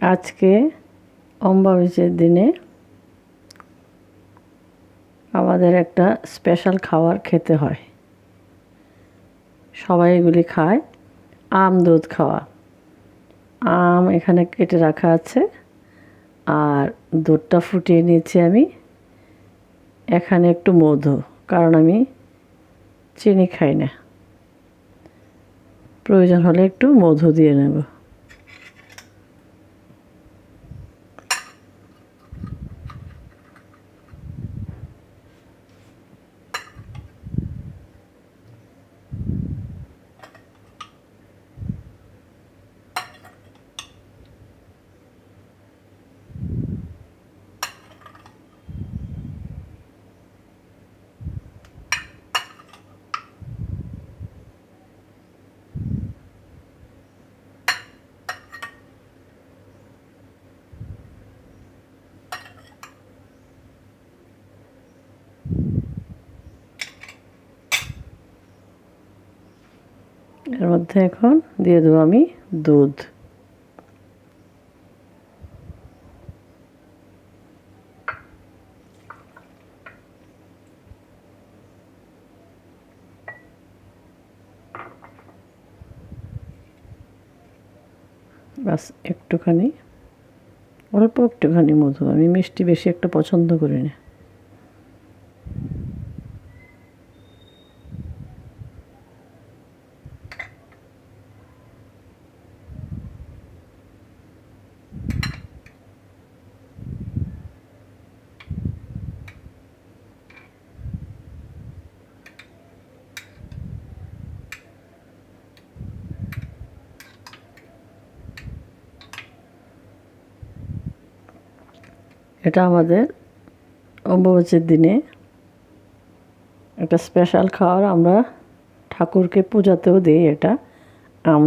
আজকে অম্বাবিজের দিনে আমাদের একটা স্পেশাল খাবার খেতে হয়। সবাই এগুলি খায়। আম দুধ খাওয়া। আম এখানে কেটে রাখা আছে। আর দুধটা ফুটিয়ে নিয়েছি আমি। এখানে একটু মধু, কারণ আমি চিনি খাই না। প্রয়োজন হলে একটু মধু দিয়ে নেব। এর মধ্যে এখন দিয়ে দেবো আমি দুধ। বাস একটুখানি, অল্প একটুখানি মধু। আমি মিষ্টি বেশি একটা পছন্দ করি না। এটা আমাদের অম্বুবাচীর দিনে একটা স্পেশাল খাওয়ার আমরা ঠাকুরকে পূজাতেও দিই এটা আম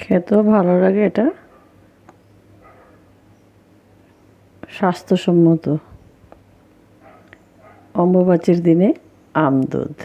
খেতেও ভালো লাগে এটা। স্বাস্থ্যসম্মত। অম্বুবাচীর দিনে আম দুধ।